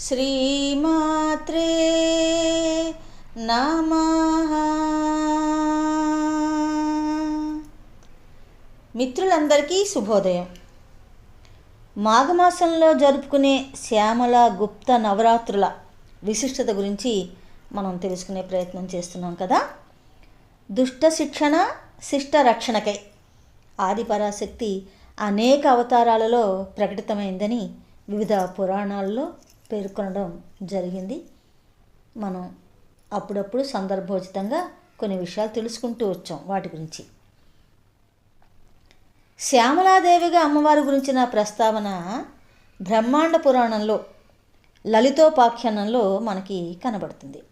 శ్రీమాత్రే నమ. మిత్రులందరికీ శుభోదయం. మాఘమాసంలో జరుపుకునే శ్యామల గుప్త నవరాత్రుల విశిష్టత గురించి మనం తెలుసుకునే ప్రయత్నం చేస్తున్నాం కదా? దుష్ట శిక్షణ శిష్ట రక్షణకై ఆదిపరాశక్తి అనేక అవతారాలలో ప్రకటితమైందని వివిధ పురాణాల్లో పేర్కొనడం జరిగింది. మనం అప్పుడప్పుడు సందర్భోచితంగా కొన్ని విషయాలు తెలుసుకుంటూ వచ్చాం వాటి గురించి. శ్యామలాదేవిగా అమ్మవారి గురించిన ప్రస్తావన బ్రహ్మాండ పురాణంలో లలితోపాఖ్యానంలో మనకి కనబడుతుంది.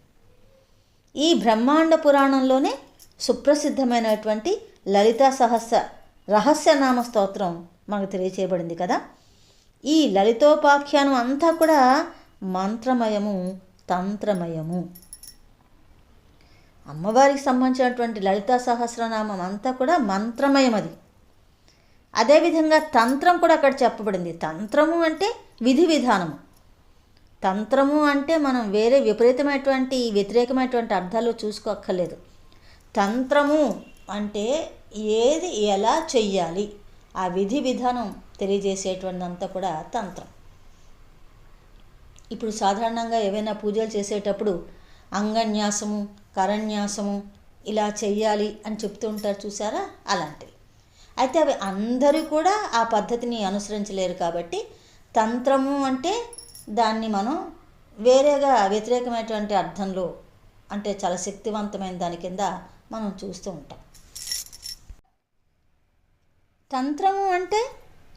ఈ బ్రహ్మాండ పురాణంలోనే సుప్రసిద్ధమైనటువంటి లలితా సహస్ర రహస్యనామ స్తోత్రం మనకు తెలియచేయబడింది కదా? ఈ లలితోపాఖ్యానం అంతా కూడా మంత్రమయము తంత్రమయము. అమ్మవారికి సంబంధించినటువంటి లలితా సహస్రనామం అంతా కూడా మంత్రమయం అది అదేవిధంగా తంత్రం కూడా అక్కడ చెప్పబడింది. తంత్రము అంటే విధి విధానము. తంత్రము అంటే మనం వేరే విపరీతమైనటువంటి వ్యతిరేకమైనటువంటి అర్థాలు చూసుకోక్కర్లేదు. తంత్రము అంటే ఏది ఎలా చెయ్యాలి? ఆ విధి విధానం తెలియజేసేటువంటిదంతా కూడా తంత్రం. ఇప్పుడు సాధారణంగా ఏవైనా పూజలు చేసేటప్పుడు అంగన్యాసము కరన్యాసము ఇలా చెయ్యాలి అని చెప్తూ ఉంటారు చూసారా? అలాంటివి. అయితే అవి అందరూ కూడా ఆ పద్ధతిని అనుసరించలేరు కాబట్టి తంత్రము అంటే దాన్ని మనం వేరేగా వ్యతిరేకమైనటువంటి అర్థంలో అంటే చాలా శక్తివంతమైన దాని కింద మనం చూస్తూ ఉంటాం. తంత్రము అంటే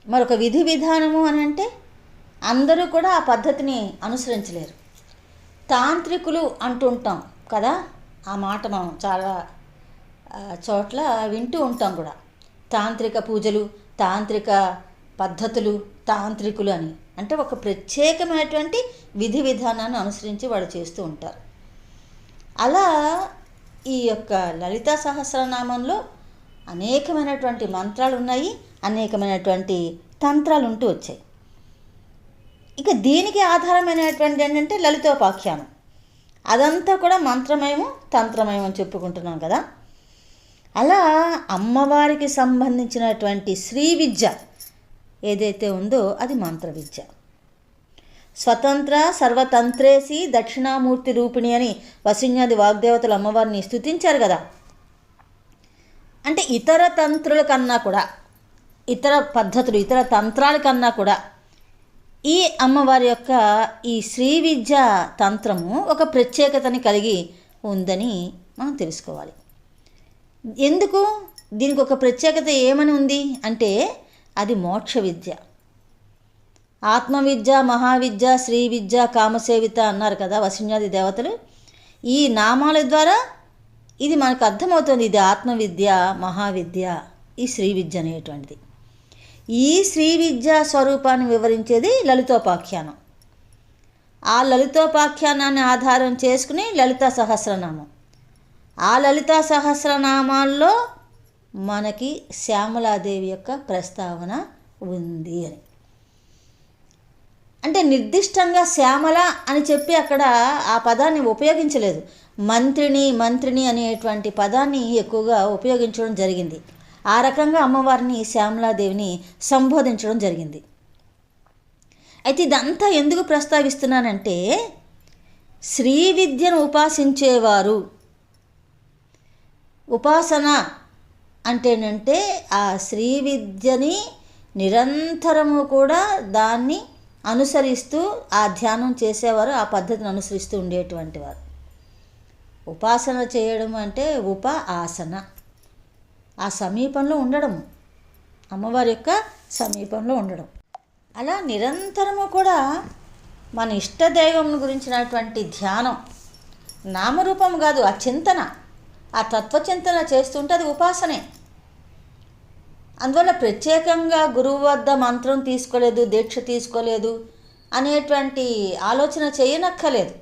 మరొక విధి విధానము అని అంటే అందరూ కూడా ఆ పద్ధతిని అనుసరించలేరు. తాంత్రికులు అంటుంటాం కదా ఆ మాట మనం చాలా చోట్ల వింటూ ఉంటాం కూడా. తాంత్రిక పూజలు తాంత్రిక పద్ధతులు తాంత్రికులు అని. అంటే ఒక ప్రత్యేకమైనటువంటి విధి విధానాన్ని అనుసరించి వాళ్ళు చేస్తూ ఉంటారు. అలా ఈ యొక్క లలితా సహస్రనామంలో అనేకమైనటువంటి మంత్రాలు ఉన్నాయి అనేకమైనటువంటి తంత్రాలు ఉంటూ వచ్చాయి. ఇక దీనికి ఆధారమైనటువంటి ఏంటంటే లలితోపాఖ్యానం. అదంతా కూడా మంత్రమేమో తంత్రమయం అని చెప్పుకుంటున్నాం కదా. అలా అమ్మవారికి సంబంధించినటువంటి శ్రీ విద్య ఏదైతే ఉందో అది మంత్ర విద్య. స్వతంత్ర సర్వతంత్రేసి దక్షిణామూర్తి రూపిణి అని వసిన్యాది వాగ్దేవతలు అమ్మవారిని స్థుతించారు కదా. అంటే ఇతర తంత్రుల కన్నా కూడా ఇతర పద్ధతులు ఇతర తంత్రాల కన్నా కూడా ఈ అమ్మవారి యొక్క ఈ శ్రీ విద్య తంత్రము ఒక ప్రత్యేకతని కలిగి ఉందని మనం తెలుసుకోవాలి. ఎందుకు? దీనికి ఒక ప్రత్యేకత ఏమని ఉంది? అంటే అది మోక్ష విద్య. ఆత్మవిద్య మహావిద్య శ్రీ విద్య కామసేవిత అన్నారు కదా వసిన్యాది దేవతలు. ఈ నామాల ద్వారా ఇది మనకు అర్థమవుతుంది ఇది ఆత్మవిద్య మహావిద్య ఈ శ్రీ విద్య అనేటువంటిది. ఈ శ్రీ విద్యా స్వరూపాన్ని వివరించేది లలితోపాఖ్యానం. ఆ లలితోపాఖ్యానాన్ని ఆధారం చేసుకుని లలిత సహస్రనామం. ఆ లలితా సహస్రనామాల్లో మనకి శ్యామలాదేవి యొక్క ప్రస్తావన ఉంది అని. అంటే నిర్దిష్టంగా శ్యామల అని చెప్పి అక్కడ ఆ పదాన్ని ఉపయోగించలేదు. మంత్రిని మంత్రిని అనేటువంటి పదాన్ని ఎక్కువగా ఉపయోగించడం జరిగింది. ఆ రకంగా అమ్మవారిని శ్యామలాదేవిని సంబోధించడం జరిగింది. అయితే ఇదంతా ఎందుకు ప్రస్తావిస్తున్నానంటే శ్రీ విద్యను ఉపాసించేవారు. ఉపాసన అంటేనంటే ఆ శ్రీ విద్యని నిరంతరము కూడా దాన్ని అనుసరిస్తూ ఆ ధ్యానం చేసేవారు ఆ పద్ధతిని అనుసరిస్తూ ఉండేటువంటి వారు. ఉపాసన చేయడం అంటే ఉప ఆసన ఆ సమీపంలో ఉండడం. అమ్మవారి యొక్క సమీపంలో ఉండడం. అలా నిరంతరము కూడా మన ఇష్టదైవం గురించినటువంటి ధ్యానం నామరూపం కాదు ఆ చింతన. ఆ తత్వచింతన చేస్తుంటే అది ఉపాసనే. అందువల్ల ప్రత్యేకంగా గురువు వద్ద మంత్రం తీసుకోలేదు దీక్ష తీసుకోలేదు అనేటువంటి ఆలోచన చేయనక్కర్లేదు.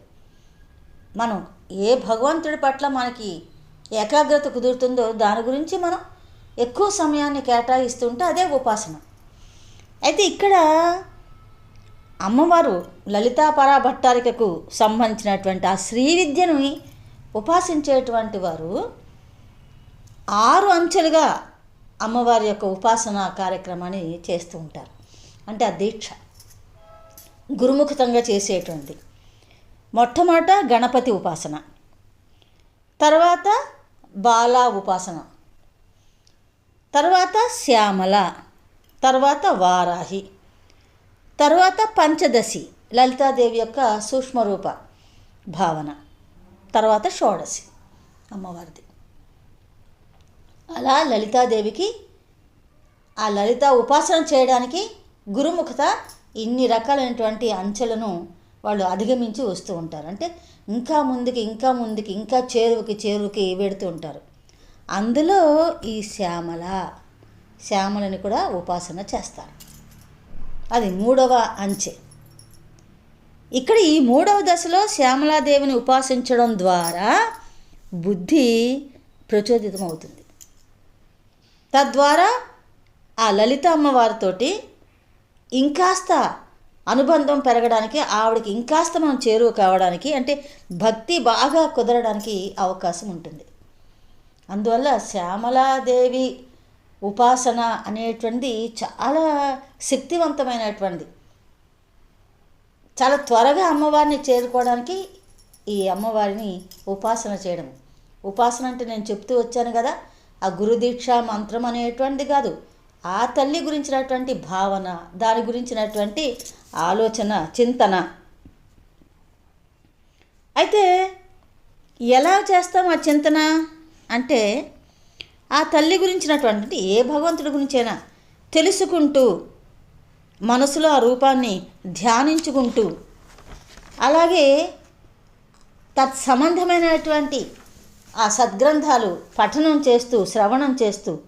మనం ఏ భగవంతుడి పట్ల మనకి ఏకాగ్రత కుదురుతుందో దాని గురించి మనం ఎక్కువ సమయాన్ని కేటాయిస్తుంటే అదే ఉపాసన. అయితే ఇక్కడ అమ్మవారు లలితాపరా భట్టారికకు సంబంధించినటువంటి ఆ శ్రీ విద్యను ఉపాసించేటువంటి వారు ఆరు అంచెలుగా అమ్మవారి యొక్క ఉపాసన కార్యక్రమాన్ని చేస్తూ ఉంటారు. అంటే ఆ దీక్ష గురుముఖతంగా చేసేటువంటి మొట్టమొదట గణపతి ఉపాసన. తర్వాత బాలా ఉపాసన. తర్వాత శ్యామల. తర్వాత వారాహి. తర్వాత పంచదశి లలితాదేవి యొక్క సూక్ష్మరూప భావన. తర్వాత షోడశి అమ్మవారిది. అలా లలితాదేవికి ఆ లలిత ఉపాసన చేయడానికి గురుముఖత ఇన్ని రకాలైనటువంటి అంచెలను వాళ్ళు అధిగమించి వస్తూ ఉంటారు. అంటే ఇంకా ముందుకి ఇంకా ముందుకి ఇంకా చేరువుకి చేరువుకి వెడుతూ ఉంటారు. అందులో ఈ శ్యామల శ్యామలని కూడా ఉపాసన చేస్తారు. అది మూడవ అంచె. ఇక్కడ ఈ మూడవ దశలో శ్యామలాదేవిని ఉపాసించడం ద్వారా బుద్ధి ప్రచోదితమవుతుంది. తద్వారా ఆ లలిత అమ్మవారితోటి ఇంకాస్త అనుబంధం పెరగడానికి ఆవిడకి ఇంకాస్త మనం చేరువ కావడానికి అంటే భక్తి బాగా కుదరడానికి అవకాశం ఉంటుంది. అందువల్ల శ్యామలాదేవి ఉపాసన అనేటువంటిది చాలా శక్తివంతమైనటువంటిది. చాలా త్వరగా అమ్మవారిని చేరుకోవడానికి ఈ అమ్మవారిని ఉపాసన చేయడం. ఉపాసన అంటే నేను చెప్తూ వచ్చాను కదా ఆ గురుదీక్ష మంత్రం అనేటువంటిది కాదు. ఆ తల్లి గురించినటువంటి భావన దాని గురించినటువంటి ఆలోచన చింతన. అయితే ఎలా చేస్తాం ఆ చింతన? అంటే ఆ తల్లి గురించినటువంటి ఏ భగవంతుడి గురించైనా తెలుసుకుంటూ మనసులో ఆ రూపాన్ని ధ్యానించుకుంటూ అలాగే తత్సంబంధమైనటువంటి ఆ సద్గ్రంథాలు పఠనం చేస్తూ శ్రవణం చేస్తూ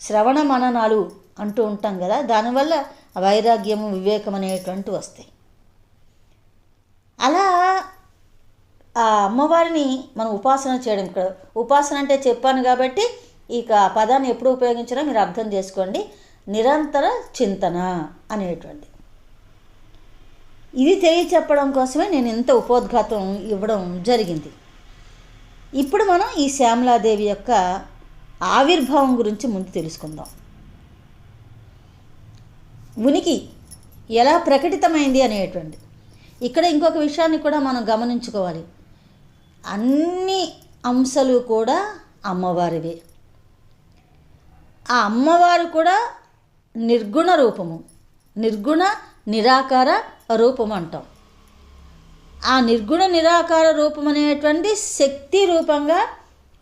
శ్రవణ మననాలు అంటూ ఉంటాం కదా దానివల్ల వైరాగ్యము వివేకం అనేటువంటి వస్తాయి. అలా ఆ అమ్మవారిని మనం ఉపాసన చేయడం ఇక్కడ ఉపాసన అంటే చెప్పాను కాబట్టి ఇక పదాన్ని ఎప్పుడు ఉపయోగించినా మీరు అర్థం చేసుకోండి. నిరంతర చింతన అనేటువంటి ఇది తెలియచెప్పడం కోసమే నేను ఇంత ఉపోద్ఘాతం ఇవ్వడం జరిగింది. ఇప్పుడు మనం ఈ శ్యామలాదేవి యొక్క ఆవిర్భావం గురించి ముందు తెలుసుకుందాం. ఉనికి ఎలా ప్రకటితమైంది అనేటువంటి ఇక్కడ ఇంకొక విషయాన్ని కూడా మనం గమనించుకోవాలి. అన్ని అంశాలు కూడా అమ్మవారివే. ఆ అమ్మవారు కూడా నిర్గుణ రూపము నిర్గుణ నిరాకార రూపం అంటాం. ఆ నిర్గుణ నిరాకార రూపం అనేటువంటి శక్తి రూపంగా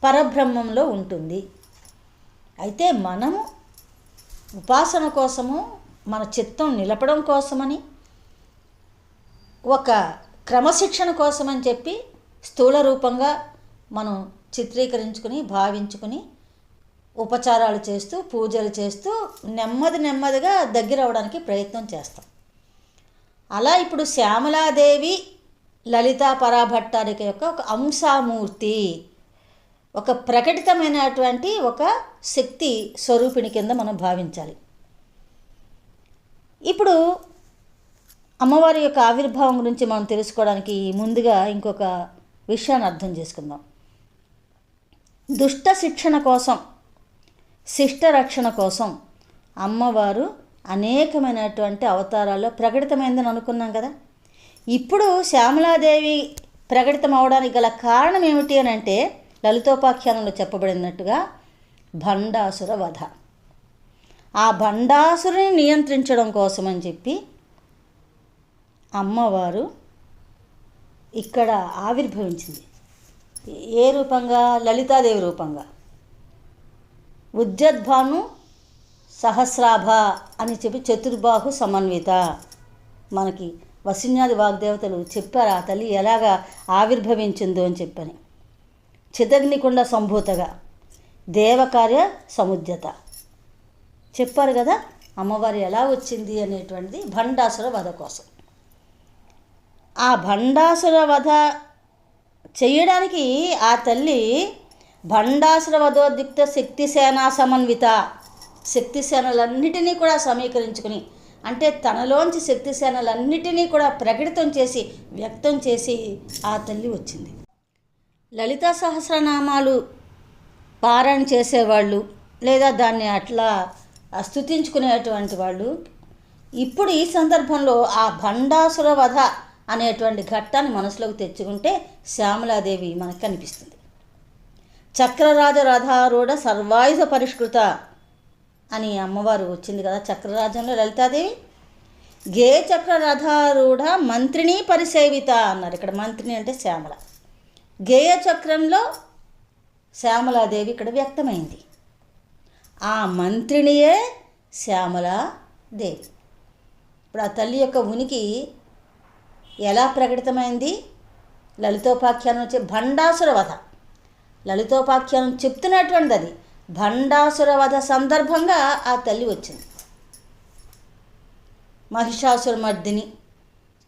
పరబ్రహ్మంలో ఉంటుంది. అయితే మనము ఉపాసన కోసము మన చిత్తం నిలపడం కోసమని ఒక క్రమశిక్షణ కోసమని చెప్పి స్థూల రూపంగా మనం చిత్రీకరించుకుని భావించుకుని ఉపచారాలు చేస్తూ పూజలు చేస్తూ నెమ్మది నెమ్మదిగా దగ్గర అవడానికి ప్రయత్నం చేస్తాం. అలా ఇప్పుడు శ్యామలాదేవి లలితా పరాభట్టారిక యొక్క ఒక అంశామూర్తి ఒక ప్రకటితమైనటువంటి ఒక శక్తి స్వరూపిణి కింద మనం భావించాలి. ఇప్పుడు అమ్మవారి యొక్క ఆవిర్భావం గురించి మనం తెలుసుకోవడానికి ముందుగా ఇంకొక విషయాన్ని అర్థం చేసుకుందాం. దుష్ట శిక్షణ కోసం శిష్ట రక్షణ కోసం అమ్మవారు అనేకమైనటువంటి అవతారాల్లో ప్రకటితమైందని అనుకున్నాం కదా. ఇప్పుడు శ్యామలాదేవి ప్రకటితం అవడానికి గల కారణం ఏమిటి అని అంటే లలితోపాఖ్యానంలో చెప్పబడినట్టుగా భండాసుర వధ. ఆ భండాసురుని నియంత్రించడం కోసమని చెప్పి అమ్మవారు ఇక్కడ ఆవిర్భవించింది. ఏ రూపంగా? లలితాదేవి రూపంగా. ఉద్యద్భాను సహస్రాభ అని చెప్పి చతుర్బాహు సమన్విత. మనకి వసిన్యాది వాగ్దేవతలు చెప్పారు ఆ తల్లి ఎలాగా ఆవిర్భవించిందో అని చెప్పని. చిదగ్నికుండ సంభూతగా. దేవకార్య సముద్యత. చెప్పారు కదా అమ్మవారు ఎలా వచ్చింది అనేటువంటిది భండాసుర వధ కోసం. ఆ భండాసుర వధ చేయడానికి ఆ తల్లి భండాసుర వధోద్యుక్త శక్తి సేనా సమన్విత. శక్తి సేనలన్నిటినీ కూడా సమీకరించుకుని అంటే తనలోంచి శక్తిసేనలన్నిటినీ కూడా ప్రకటితం చేసి వ్యక్తం చేసి ఆ తల్లి వచ్చింది. లలితా సహస్రనామాలు పారాయణ చేసేవాళ్ళు లేదా దాన్ని అట్లా స్థుతించుకునేటువంటి వాళ్ళు ఇప్పుడు ఈ సందర్భంలో ఆ భండాసుర వధ అనేటువంటి ఘట్టాన్ని మనసులోకి తెచ్చుకుంటే శ్యామలాదేవి మనకు కనిపిస్తుంది. చక్రరాజ రథారూఢ సర్వాయుధ పరిష్కృత అని అమ్మవారు వచ్చింది కదా చక్రరాజంలో లలితాదేవి. గే చక్ర రథారూఢ మంత్రిని పరిసేవిత అన్నారు. ఇక్కడ మంత్రిని అంటే శ్యామల. గేయచక్రంలో శ్యామలాదేవి ఇక్కడ వ్యక్తమైంది. ఆ మంత్రినియే శ్యామలాదేవి. ఇప్పుడు ఆ తల్లి యొక్క ఉనికి ఎలా ప్రకటితమైంది? లలితోపాఖ్యానం వచ్చే భండాసుర వధ. లలితోపాఖ్యానం చెప్తున్నటువంటిది. అది భండాసుర వధ సందర్భంగా ఆ తల్లి వచ్చింది. మహిషాసురమర్దిని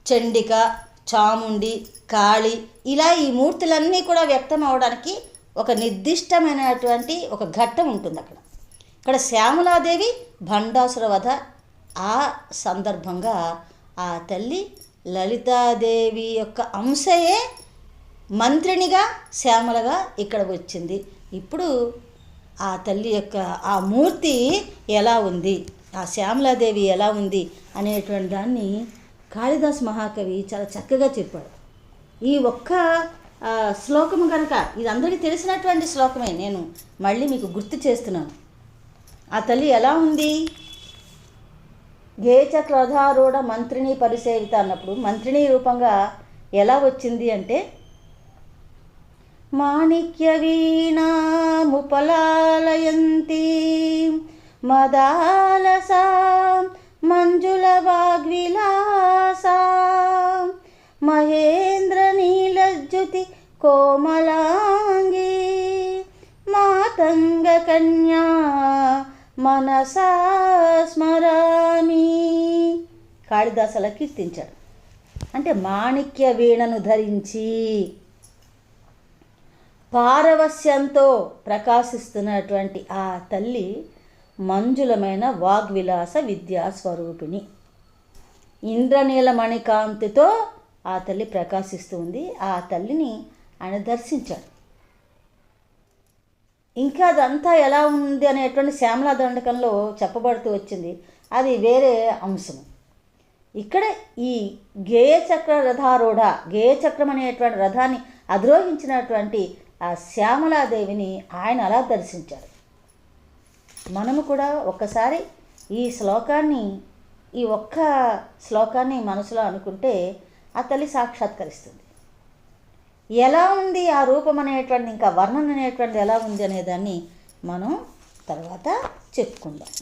చండిక చాముండి కాళి ఇలా ఈ మూర్తులన్నీ కూడా వ్యక్తం అవడానికి ఒక నిర్దిష్టమైనటువంటి ఒక ఘట్టం ఉంటుంది అక్కడ. ఇక్కడ శ్యామలాదేవి భండాసుర వధ. ఆ సందర్భంగా ఆ తల్లి లలితాదేవి యొక్క అంశయే మంత్రినిగా శ్యామలగా ఇక్కడ వచ్చింది. ఇప్పుడు ఆ తల్లి యొక్క ఆ మూర్తి ఎలా ఉంది? ఆ శ్యామలాదేవి ఎలా ఉంది? అనేటువంటి దాన్ని కాళిదాస్ మహాకవి చాలా చక్కగా చెప్పాడు. ఈ ఒక్క శ్లోకం శ్లోకము కనుక ఇది అందరికీ తెలిసినటువంటి శ్లోకమే. నేను మళ్ళీ మీకు గుర్తు చేస్తున్నాను. ఆ తల్లి ఎలా ఉంది? గేచక్రధారూఢ మంత్రిని పరిసేవిత అన్నప్పుడు మంత్రిని రూపంగా ఎలా వచ్చింది అంటే మాణిక్య వీణాముపలాలయంతి మదాలసా మనసా స్మరామి. కాళిదాసు కీర్తించాడు అంటే మాణిక్య వీణను ధరించి పారవస్యంతో ప్రకాశిస్తున్నటువంటి ఆ తల్లి మంజులమైన వాగ్విలాస విద్యా స్వరూపిణి. ఇంద్రనీలమణి ఆ తల్లి ప్రకాశిస్తుంది ఆ తల్లిని ఆయన దర్శించాడు ఇంకా అదంతా ఎలా ఉంది అనేటువంటి శ్యామలా దండకంలో చెప్పబడుతూ వచ్చింది. అది వేరే అంశం ఇక్కడ ఈ గేయచక్ర రథారూఢ గేయచక్రం అనేటువంటి రథాన్ని అధిరోహించినటువంటి ఆ శ్యామలాదేవిని ఆయన అలా దర్శించారు. మనము కూడా ఒక్కసారి ఈ శ్లోకాన్ని ఈ ఒక్క శ్లోకాన్ని మనసులో అనుకుంటే ఆ తల్లి సాక్షాత్కరిస్తుంది. ఎలా ఉంది ఆ రూపం అనేటువంటి ఇంకా వర్ణన అనేటువంటిది ఎలా ఉంది అనేదాన్ని మనం తర్వాత చెప్పుకుందాం.